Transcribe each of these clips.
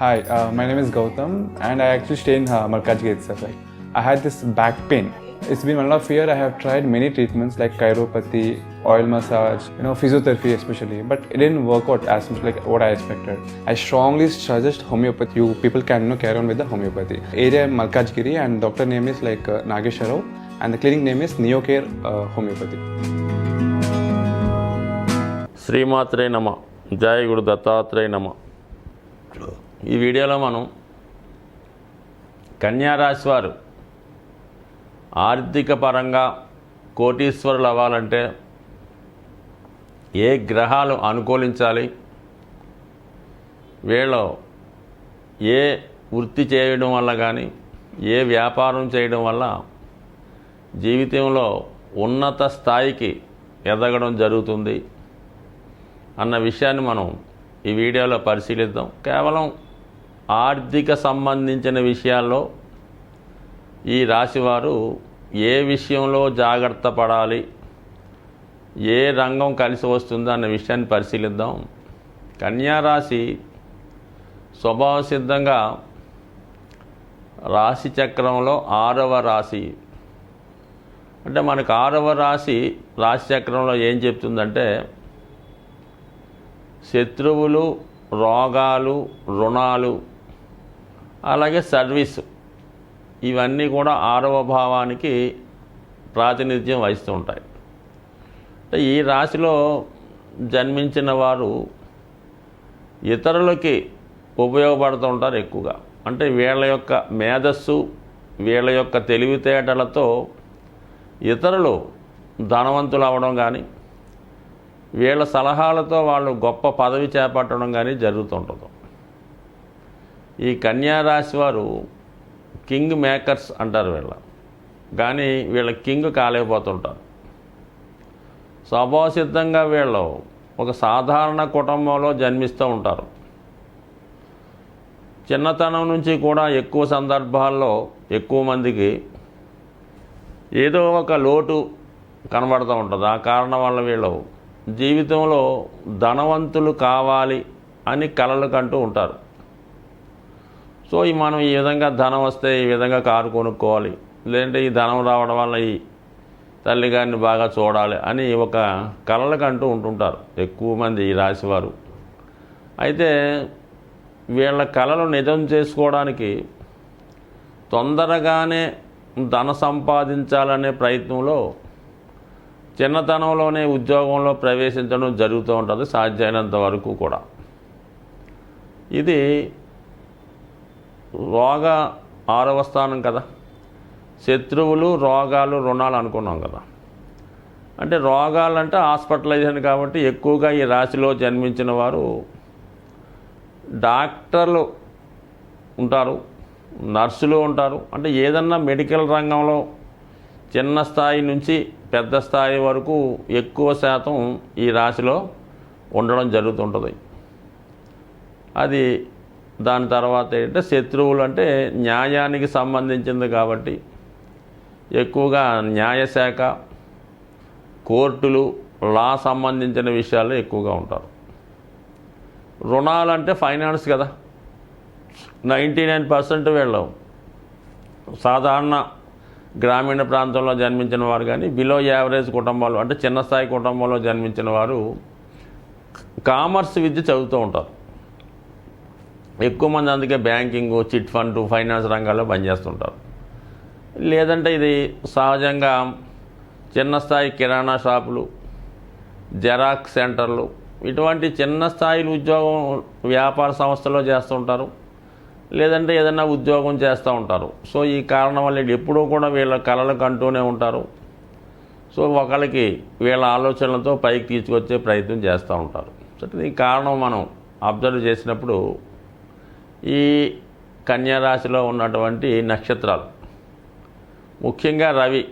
Hi, uh, my name is Gautam, and I actually stay in uh, Malkajgiri itself. Like, I had this back pain. It's been one and a half year. I have tried many treatments like chiropathy, oil massage, you know, physiotherapy especially, but it didn't work out as much like what I expected. I strongly suggest homeopathy. You people can you know, carry on with the homeopathy. Area Malkajgiri, and doctor name is like uh, Nagesharov, and the clinic name is Neocare uh, Homeopathy. శ్రీమాత్రే నమ జయ గురు దత్తాత్రేయ నమ ఈ వీడియోలో మనం కన్యారాశి వారు ఆర్థిక పరంగా కోటీశ్వరులు అవ్వాలంటే ఏ గ్రహాలు అనుకూలించాలి? వీళ్ళు ఏ వృత్తి చేయడం వల్ల కానీ ఏ వ్యాపారం చేయడం వల్ల జీవితంలో ఉన్నత స్థాయికి ఎదగడం జరుగుతుంది అన్న విషయాన్ని మనం ఈ వీడియోలో పరిశీలిద్దాం. కేవలం ఆర్థిక సంబంధించిన విషయాల్లో ఈ రాశివారు ఏ విషయంలో జాగ్రత్త పడాలి ఏ రంగం కలిసి వస్తుందో అన్న విషయాన్ని పరిశీలిద్దాం. కన్యారాశి స్వభావ సిద్ధంగా రాశి చక్రంలో ఆరవ రాశి. అంటే మనకు ఆరవ రాశి రాశి చక్రంలో ఏం చెప్తుందంటే శత్రువులు రోగాలు రుణాలు అలాగే సర్వీసు. ఇవన్నీ కూడా ఆరవ భావానికి ప్రాతినిధ్యం వహిస్తూ ఉంటాయి. ఈ రాశిలో జన్మించిన వారు ఇతరులకి ఉపయోగపడుతూ ఉంటారు ఎక్కువగా. అంటే వీళ్ళ యొక్క మేధస్సు వీళ్ళ యొక్క తెలివితేటలతో ఇతరులు ధనవంతులు అవ్వడం కానీ వీళ్ళ సలహాలతో వాళ్ళు గొప్ప పదవి చేపట్టడం కానీ జరుగుతుంటుంది ఈ కన్యా రాశి వారు కింగ్ మేకర్స్ అంటారు వీళ్ళ. కానీ వీళ్ళ కింగ్ కాలేకపోతుంటారు. స్వభావసిద్ధంగా వీళ్ళు ఒక సాధారణ కుటుంబంలో జన్మిస్తూ ఉంటారు. చిన్నతనం నుంచి కూడా ఎక్కువ సందర్భాల్లో ఎక్కువ మందికి ఏదో ఒక లోటు కనబడుతూ ఉంటుంది. ఆ కారణం వల్ల వీళ్ళు జీవితంలో ధనవంతులు కావాలి అని కలలు కంటూ ఉంటారు. సో ఈ మనం ఈ విధంగా ధనం వస్తే ఈ విధంగా కారు కొనుక్కోవాలి. లేదంటే ఈ ధనం రావడం వల్ల ఈ తల్లిగారిని బాగా చూడాలి అని ఒక కళలకంటూ ఉంటుంటారు ఎక్కువ మంది ఈ రాశివారు అయితే వీళ్ళ కళలు నిజం చేసుకోవడానికి తొందరగానే ధన సంపాదించాలనే ప్రయత్నంలో చిన్నతనంలోనే ఉద్యోగంలో ప్రవేశించడం జరుగుతూ ఉంటుంది సాధ్యమైనంత వరకు కూడా. ఇది రోగ ఆరవ స్థానం కదా. శత్రువులు రోగాలు రుణాలు అనుకున్నాం కదా. అంటే రోగాలంటే హాస్పిటలైజేషన్ కాబట్టి ఎక్కువగా ఈ రాశిలో జన్మించిన వారు డాక్టర్లు ఉంటారు నర్సులు ఉంటారు. అంటే ఏదన్నా మెడికల్ రంగంలో చిన్న స్థాయి నుంచి పెద్ద స్థాయి వరకు ఎక్కువ శాతం ఈ రాశిలో ఉండడం జరుగుతుంటుంది. అది దాని తర్వాత ఏంటంటే శత్రువులు అంటే న్యాయానికి సంబంధించింది కాబట్టి ఎక్కువగా న్యాయశాఖ కోర్టులు లా సంబంధించిన విషయాల్లో ఎక్కువగా ఉంటారు. రుణాలంటే ఫైనాన్స్ కదా. నైంటీ నైన్ పర్సెంట్ వీళ్ళు సాధారణ గ్రామీణ ప్రాంతంలో జన్మించిన వారు కానీ బిలో యావరేజ్ కుటుంబాలు అంటే చిన్న స్థాయి కుటుంబంలో జన్మించిన వారు కామర్స్ విద్య చదువుతూ ఉంటారు. ఎక్కువ మంది అందుకే బ్యాంకింగ్ చిట్ ఫండ్ ఫైనాన్స్ రంగాల్లో పనిచేస్తుంటారు. లేదంటే ఇది సహజంగా చిన్న స్థాయి కిరాణా షాపులు జెరాక్స్ సెంటర్లు ఇటువంటి చిన్న స్థాయి ఉద్యోగం వ్యాపార సంస్థలో చేస్తుంటారు. లేదంటే ఏదైనా ఉద్యోగం చేస్తూ ఉంటారు. సో ఈ కారణం వల్ల ఎప్పుడూ కూడా వీళ్ళ కళలు కంటూనే ఉంటారు. సో ఒకళ్ళకి వీళ్ళ ఆలోచనలతో పైకి తీసుకొచ్చే ప్రయత్నం చేస్తూ ఉంటారు. సో ఈ కారణం మనం అబ్జర్వ్ చేసినప్పుడు ఈ కన్యారాశిలో ఉన్నటువంటి నక్షత్రాలు. ముఖ్యంగా రవి.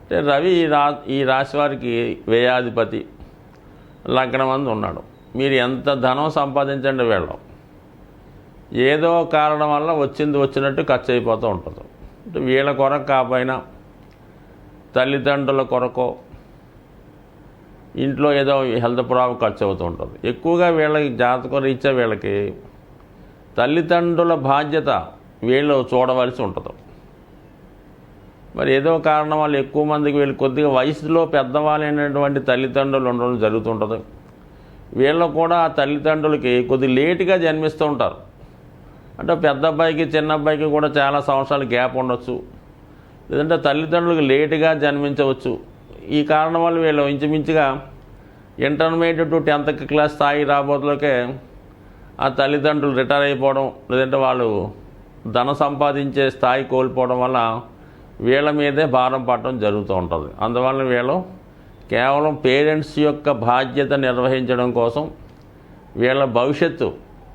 అంటే రవి ఈ రా ఈ రాశి వారికి వ్యయాధిపతి లగ్నం అందు ఉన్నాడు. మీరు ఎంత ధనం సంపాదించండి వీళ్ళం. ఏదో కారణం వల్ల వచ్చింది వచ్చినట్టు ఖర్చు అయిపోతూ ఉంటుంది. అంటే వీళ్ళ కొరకు కాకపోయినా తల్లిదండ్రుల కొరకో ఇంట్లో ఏదో హెల్త్ ప్రాబ్లం ఖర్చు అవుతూ ఉంటుంది. ఎక్కువగా వీళ్ళకి జాతకం రీత్యా వీళ్ళకి తల్లిదండ్రుల బాధ్యత వీళ్ళు చూడవలసి ఉంటుంది. మరి ఏదో కారణం వల్ల ఎక్కువ మందికి వీళ్ళు కొద్దిగా వయసులో పెద్దవాళ్ళైనటువంటి తల్లిదండ్రులు ఉండడం జరుగుతుంటుంది. వీళ్ళు కూడా ఆ తల్లిదండ్రులకి కొద్ది లేటుగా జన్మిస్తూ ఉంటారు. అంటే పెద్ద అబ్బాయికి చిన్న అబ్బాయికి కూడా చాలా సంవత్సరాలు గ్యాప్ ఉండొచ్చు. లేదంటే తల్లిదండ్రులకు లేటుగా జన్మించవచ్చు. ఈ కారణం వల్ల వీళ్ళు ఇంచుమించుగా ఇంటర్మీడియట్ టు టెన్త్ క్లాస్ స్థాయి రాబోతులకే ఆ తల్లిదండ్రులు రిటైర్ అయిపోవడం లేదంటే వాళ్ళు ధన సంపాదించే స్థాయి కోల్పోవడం వల్ల వీళ్ళ మీదే భారం పడటం జరుగుతూ ఉంటుంది. అందువల్ల వీళ్ళు కేవలం పేరెంట్స్ యొక్క బాధ్యత నిర్వహించడం కోసం వీళ్ళ భవిష్యత్తు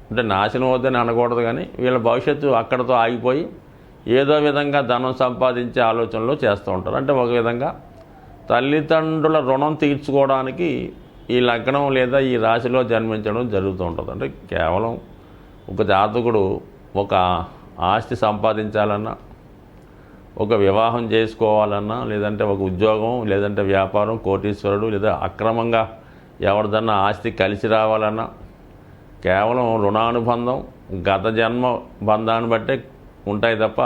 అంటే నాశనం వద్దని అనకూడదు కానీ వీళ్ళ భవిష్యత్తు అక్కడతో ఆగిపోయి ఏదో విధంగా ధనం సంపాదించే ఆలోచనలు చేస్తూ ఉంటారు. అంటే ఒక విధంగా తల్లిదండ్రుల రుణం తీర్చుకోవడానికి ఈ లగ్నం లేదా ఈ రాశిలో జన్మించడం జరుగుతూ ఉంటుంది. అంటే కేవలం ఒక జాతకుడు ఒక ఆస్తి సంపాదించాలన్నా ఒక వివాహం చేసుకోవాలన్నా లేదంటే ఒక ఉద్యోగం లేదంటే వ్యాపారం కోటీశ్వరుడు లేదా అక్రమంగా ఎవరిదన్నా ఆస్తి కలిసి రావాలన్నా కేవలం రుణానుబంధం గత జన్మ బంధాన్ని బట్టే ఉంటాయి తప్ప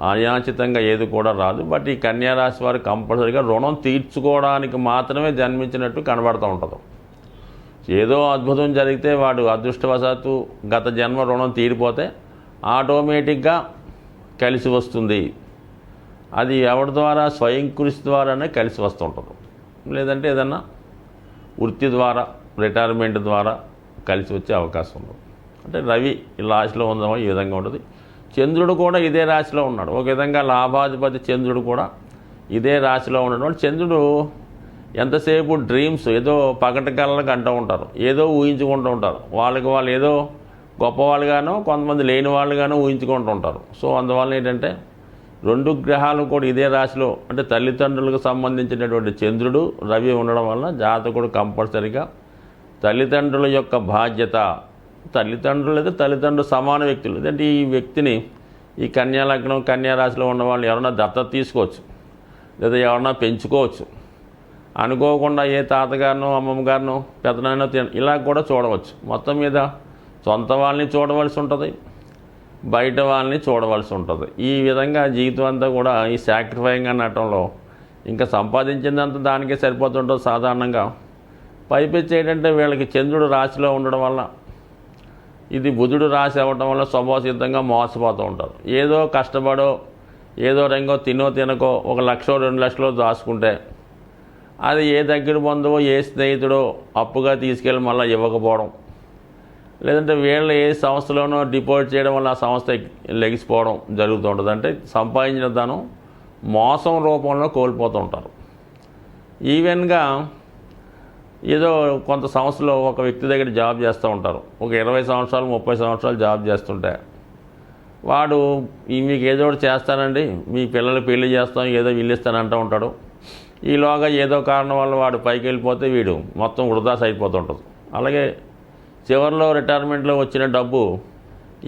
అయాచితంగా ఏది కూడా రాదు. బట్ ఈ కన్యా రాశి వారు కంపల్సరీగా రుణం తీర్చుకోవడానికి మాత్రమే జన్మించినట్టు కనబడుతూ ఉంటుంది. ఏదో అద్భుతం జరిగితే వాడు అదృష్టవశాత్తు గత జన్మ రుణం తీరిపోతే ఆటోమేటిక్గా కలిసి వస్తుంది. అది ఎవరి ద్వారా? స్వయం కృషి ద్వారానే కలిసి వస్తుంటుంది. లేదంటే ఏదన్నా వృత్తి ద్వారా రిటైర్మెంట్ ద్వారా కలిసి వచ్చే అవకాశం ఉంది అంటే రవి లాస్ట్లో ఉందామో ఈ విధంగా ఉంటుంది. చంద్రుడు కూడా ఇదే రాశిలో ఉన్నాడు. ఒక విధంగా లాభాధిపతి చంద్రుడు కూడా ఇదే రాశిలో ఉండడం చంద్రుడు ఎంతసేపు డ్రీమ్స్ ఏదో పగటి కళ్ళకి అంటూ ఉంటారు. ఏదో ఊహించుకుంటూ ఉంటారు. వాళ్ళకి వాళ్ళు ఏదో గొప్పవాళ్ళుగానో కొంతమంది లేని వాళ్ళుగానో ఊహించుకుంటూ ఉంటారు. సో అందువల్ల ఏంటంటే రెండు గ్రహాలు కూడా ఇదే రాశిలో అంటే తల్లిదండ్రులకు సంబంధించినటువంటి చంద్రుడు రవి ఉండడం వల్ల జాతకుడు కంపల్సరిగా తల్లిదండ్రుల యొక్క బాధ్యత తల్లిదండ్రులు అయితే తల్లిదండ్రులు సమాన వ్యక్తులు. అంటే ఈ వ్యక్తిని ఈ కన్యా లగ్నం కన్యా రాశిలో ఉన్న వాళ్ళు ఎవరైనా దత్తత తీసుకోవచ్చు. లేదా ఎవరన్నా పెంచుకోవచ్చు. అనుకోకుండా ఏ తాతగారినో అమ్మమ్మ గారినో పెద్దనైనా తిన ఇలా కూడా చూడవచ్చు. మొత్తం మీద సొంత వాళ్ళని చూడవలసి ఉంటుంది. బయట వాళ్ళని చూడవలసి ఉంటుంది. ఈ విధంగా జీవితం అంతా కూడా ఈ సాక్రిఫైయింగ్ అనటంలో ఇంకా సంపాదించిందంతా దానికే సరిపోతుంటుంది సాధారణంగా. పైపెచ్చేటంటే వీళ్ళకి చంద్రుడు రాశిలో ఉండడం వల్ల ఇది బుధుడు రాశి అవ్వటం వల్ల స్వభావసిద్ధంగా మోసపోతూ ఉంటారు. ఏదో కష్టపడో ఏదో రంగో తినో తినకో ఒక లక్షో రెండు లక్షలో దాచుకుంటే అది ఏ దగ్గర బంధువో ఏ స్నేహితుడో అప్పుగా తీసుకెళ్ళి మళ్ళీ ఇవ్వకపోవడం. లేదంటే వీళ్ళు ఏ సంస్థలోనో డిపాజిట్ చేయడం వల్ల ఆ సంస్థ లెగిసిపోవడం జరుగుతూ ఉంటుంది. అంటే సంపాదించిన ధనం మోసం రూపంలో కోల్పోతూ ఉంటారు. ఈవెన్గా ఏదో కొంత సంస్థలో ఒక వ్యక్తి దగ్గర జాబ్ చేస్తూ ఉంటారు. ఒక ఇరవై సంవత్సరాలు ముప్పై సంవత్సరాలు జాబ్ చేస్తుంటే వాడు ఈ మీకు ఏదో ఒకటి చేస్తానండి మీ పిల్లలు పెళ్ళి చేస్తాం ఏదో వీళ్ళు ఇస్తానంటూ ఉంటాడు. ఈలోగా ఏదో కారణం వల్ల వాడు పైకి వెళ్ళిపోతే వీడు మొత్తం వృధాస్ అయిపోతుంటుంది అలాగే చివరిలో రిటైర్మెంట్లో వచ్చిన డబ్బు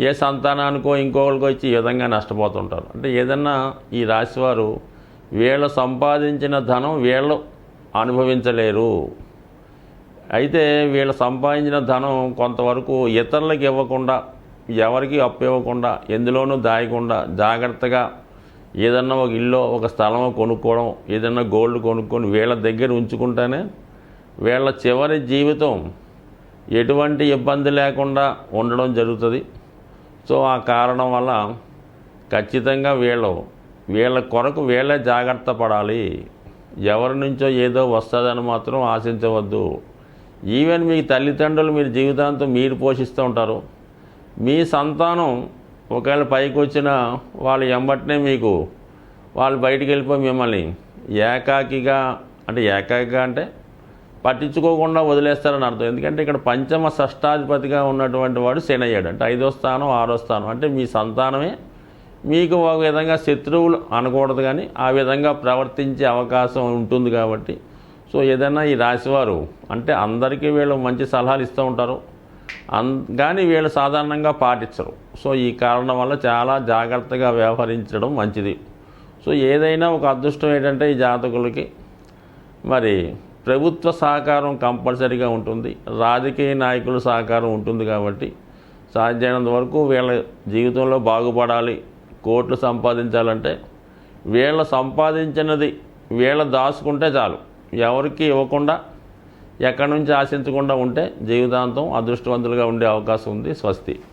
ఏ సంతానానికో ఇంకోళ్ళకో ఇచ్చి ఈ విధంగా నష్టపోతుంటారు. అంటే ఏదన్నా ఈ రాశివారు వీళ్ళు సంపాదించిన ధనం వీళ్ళు అనుభవించలేరు. అయితే వీళ్ళు సంపాదించిన ధనం కొంతవరకు ఇతరులకు ఇవ్వకుండా ఎవరికి అప్పు ఇవ్వకుండా ఎందులోనూ దాయకుండా జాగ్రత్తగా ఏదన్నా ఒక ఇల్లు ఒక స్థలం కొనుక్కోవడం ఏదన్నా గోల్డ్ కొనుక్కొని వీళ్ళ దగ్గర ఉంచుకుంటేనే వీళ్ళ చివరి జీవితం ఎటువంటి ఇబ్బంది లేకుండా ఉండడం జరుగుతుంది. సో ఆ కారణం వల్ల ఖచ్చితంగా వీళ్ళు వీళ్ళ కొరకు వీళ్ళే జాగ్రత్త పడాలి. ఎవరి నుంచో ఏదో వస్తుందని మాత్రం ఆశించవద్దు. ఈవెన్ మీ తల్లిదండ్రులు మీరు జీవితాంతం మీరు పోషిస్తూ ఉంటారు. మీ సంతానం ఒకవేళ పైకి వచ్చిన వాళ్ళు ఎంబట్నే మీకు వాళ్ళు బయటికి వెళ్ళిపోయి మిమ్మల్ని ఏకాకిగా అంటే ఏకాకిగా అంటే పట్టించుకోకుండా వదిలేస్తారని అర్థం. ఎందుకంటే ఇక్కడ పంచమ షష్టాధిపతిగా ఉన్నటువంటి వాడు శనయ్యాడు. అంటే ఐదో స్థానం ఆరో స్థానం. అంటే మీ సంతానమే మీకు ఒక విధంగా శత్రువులు అనకూడదు కానీ ఆ విధంగా ప్రవర్తించే అవకాశం ఉంటుంది కాబట్టి సో ఏదైనా ఈ రాశివారు అంటే అందరికీ వీళ్ళు మంచి సలహాలు ఇస్తూ ఉంటారు. అన్ కానీ వీళ్ళు సాధారణంగా పాటించరు. సో ఈ కారణం వల్ల చాలా జాగ్రత్తగా వ్యవహరించడం మంచిది. సో ఏదైనా ఒక అదృష్టం ఏంటంటే ఈ జాతకులకి మరి ప్రభుత్వ సహకారం కంపల్సరీగా ఉంటుంది. రాజకీయ నాయకుల సహకారం ఉంటుంది కాబట్టి సాధ్యమైనంత వరకు వీళ్ళ జీవితంలో బాగుపడాలి. కోట్లు సంపాదించాలంటే వీళ్ళ సంపాదించినది వీళ్ళ దాచుకుంటే చాలు. ఎవరికి ఇవ్వకుండా ఎక్కడి నుంచి ఆశించకుండా ఉంటే జీవితాంతం అదృష్టవంతులుగా ఉండే అవకాశం ఉంది స్వస్తి.